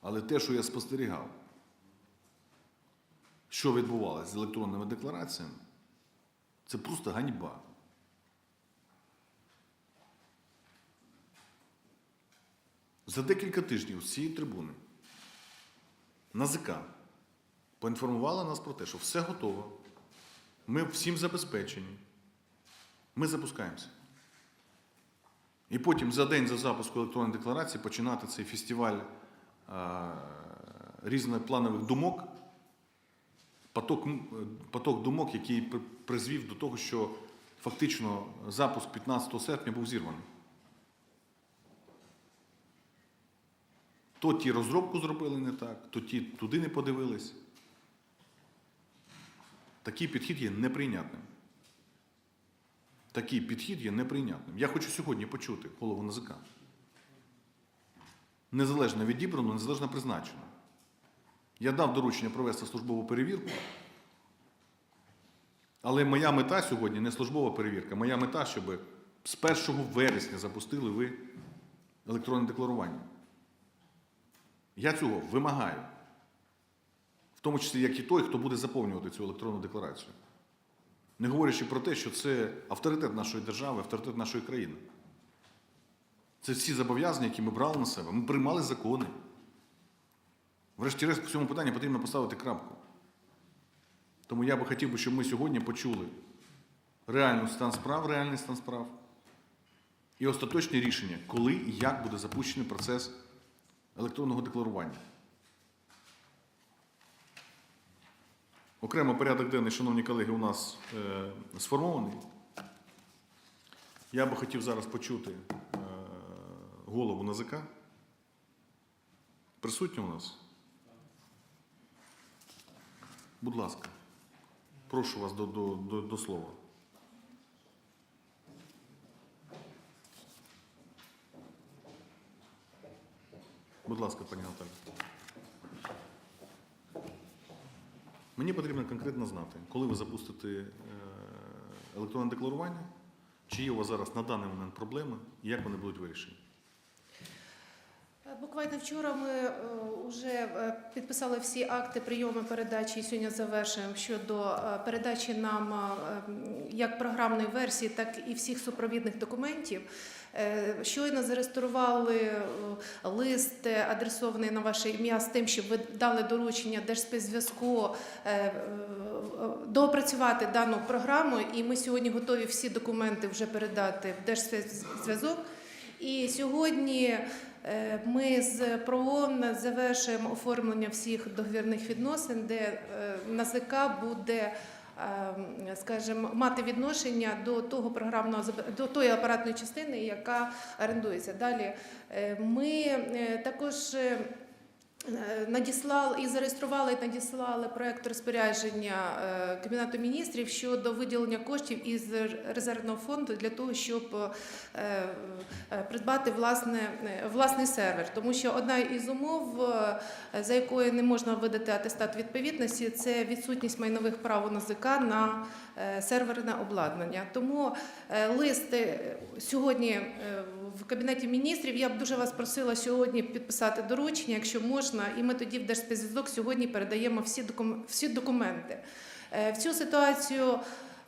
Але те, що я спостерігав, що відбувалося з електронними деклараціями, це просто ганьба. За декілька тижнів з цієї трибуни НАЗК поінформувала нас про те, що все готово. Ми всім забезпечені. Ми запускаємося. І потім за день за запуску електронної декларації починати цей фестиваль різнопланових думок, поток, поток думок, який призвів до того, що фактично запуск 15 серпня був зірваний. То ті розробку зробили не так, то ті туди не подивились. Такий підхід є неприйнятним. Такий підхід є неприйнятним. Я хочу сьогодні почути голову НАЗК. Незалежно відібрано, незалежно призначено. Я дав доручення провести службову перевірку. Але моя мета сьогодні не службова перевірка. Моя мета, щоб з 1 вересня запустили ви електронне декларування. Я цього вимагаю. В тому числі, як і той, хто буде заповнювати цю електронну декларацію. Не говорячи про те, що це авторитет нашої держави, авторитет нашої країни. Це всі зобов'язання, які ми брали на себе. Ми приймали закони. Врешті-решт, по цьому питанню потрібно поставити крапку. Тому я би хотів, щоб ми сьогодні почули реальний стан справ, реальний стан справ і остаточне рішення, коли і як буде запущений процес електронного декларування. Окремо порядок денний, шановні колеги, у нас е, сформований. Я би хотів зараз почути голову НАЗК. Присутній у нас? Будь ласка, прошу вас до, до, до, до слова. Будь ласка, пані Наталі. Мені потрібно конкретно знати, коли ви запустите е, електронне декларування, чи є у вас зараз на даний момент проблеми і як вони будуть вирішені. Е, Буквально вчора ми вже підписали всі акти прийому передачі і сьогодні завершуємо щодо е, передачі нам е, як програмної версії, так і всіх супровідних документів. Е, Щойно зареєстрували е, лист, е, адресований на ваше ім'я з тим, щоб ви дали доручення Держспецзв'язку е, е, доопрацювати дану програму. І ми сьогодні готові всі документи вже передати в Держспецзв'язок. І сьогодні е, ми з ПРООН завершуємо оформлення всіх договірних відносин, де е, НАЗК буде, е, скажімо, мати відношення до того програмного до тої апаратної частини, яка орендується. Далі е, ми е, також. Е, Надіслали і зареєстрували і надіслали проект розпорядження е, Кабінету міністрів щодо виділення коштів із резервного фонду для того, щоб е, придбати власне, власний сервер. Тому що одна із умов, за якою не можна видати атестат відповідності, це відсутність майнових прав у НАЗК на серверне обладнання. Тому лист е, сьогодні в кабінеті міністрів. Я б дуже вас просила сьогодні підписати доручення, якщо можна, і ми тоді в Держспецзв'язок сьогодні передаємо всі всі документи. Е, В цю ситуацію.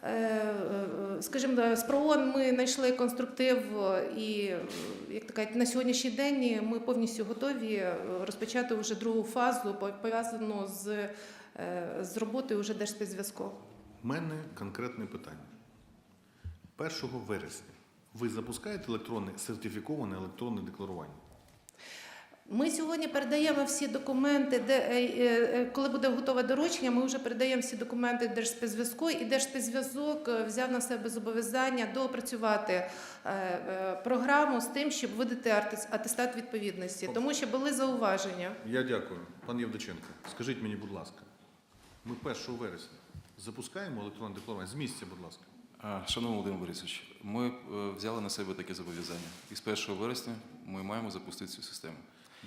е, е, Скажімо, з ПРООН ми знайшли конструктив і, як кажуть, на сьогоднішній день ми повністю готові розпочати вже другу фазу, пов'язану з, з роботою вже Держспецзв'язку. У мене конкретне питання. 1 вересня ви запускаєте електронне сертифіковане електронне декларування? Ми сьогодні передаємо всі документи, де е, е, коли буде готове доручення, ми вже передаємо всі документи Держспецзв'язку, і Держспецзв'язок е, взяв на себе зобов'язання доопрацювати е, е, програму з тим, щоб видати атестат відповідності, тому що були зауваження. Я дякую. Пан Євдоченко, скажіть мені, будь ласка, ми 1 вересня запускаємо електронне декларування? З місця, будь ласка. Шановний Володимир Борисович, ми е, взяли на себе таке зобов'язання. І з 1 вересня ми маємо запустити цю систему.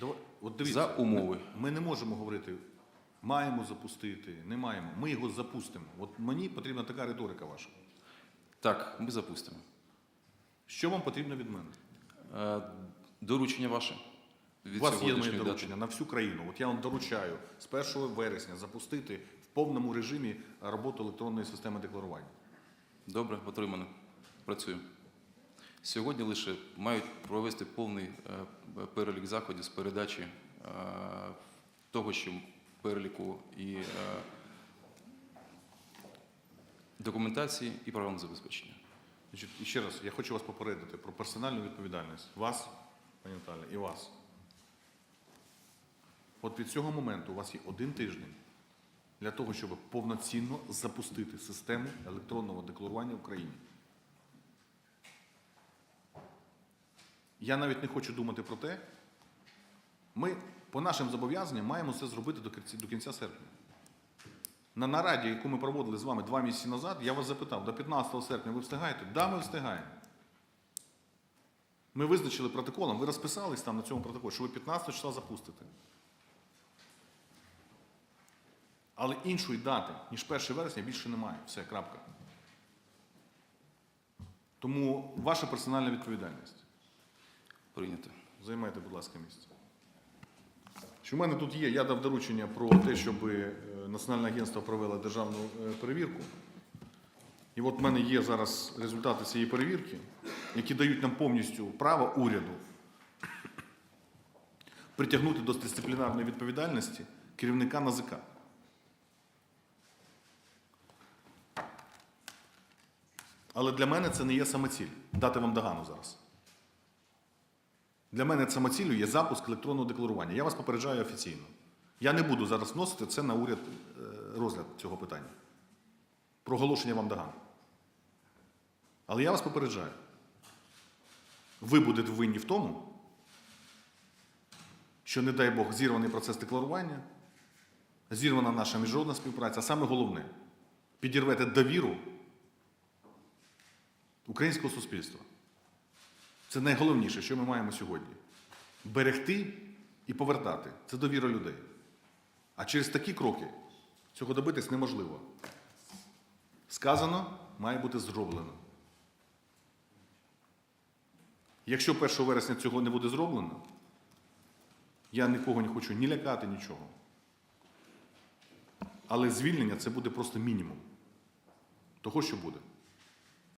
Давай, от дивіться, За умови. Ми, ми не можемо говорити, маємо запустити, не маємо. Ми його запустимо. От мені потрібна така риторика ваша. Так, ми запустимо. Що вам потрібно від мене? Е, Доручення ваше. У вас є моє сьогоднішньої дати. доручення на всю країну. От я вам доручаю з 1 вересня запустити в повному режимі роботу електронної системи декларування. Добре, отримано. Працюємо. Сьогодні лише мають провести повний е, перелік заходів з передачі е, того, що переліку і е, документації і програмного забезпечення. І ще раз, я хочу вас попередити про персональну відповідальність. Вас, пані Наталя, і вас. От від цього моменту у вас є один тиждень для того, щоб повноцінно запустити систему електронного декларування в Україні. Я навіть не хочу думати про те, ми по нашим зобов'язанням маємо це зробити до кінця, до кінця серпня. На нараді, яку ми проводили з вами два місяці назад, я вас запитав, до 15 серпня ви встигаєте? Да, ми встигаємо. Ми визначили протоколом, ви розписались там на цьому протоколі, що ви 15 числа запустите. Але іншої дати, ніж 1 вересня, більше немає. Все, крапка. Тому ваша персональна відповідальність. Прийнято. Займайте, будь ласка, місце. Що в мене тут є, я дав доручення про те, щоб е, Національне агентство провело державну е, перевірку. І от в мене є зараз результати цієї перевірки, які дають нам повністю право уряду притягнути до дисциплінарної відповідальності керівника НАЗК. Але для мене це не є самоціль дати вам догану зараз. Для мене самоціллю є запуск електронного декларування. Я вас попереджаю офіційно. Я не буду зараз вносити це на уряд е, розгляд цього питання. Проголошення вам доган. Але я вас попереджаю. Ви будете винні в тому, що, не дай Бог, зірваний процес декларування, зірвана наша міжнародна співпраця, а саме головне, підірвете довіру українського суспільства. Це найголовніше, що ми маємо сьогодні. Берегти і повертати це довіра людей. А через такі кроки цього добитись неможливо. Сказано, має бути зроблено. Якщо 1 вересня цього не буде зроблено, я нікого не хочу ні лякати, нічого. Але звільнення це буде просто мінімум того, що буде.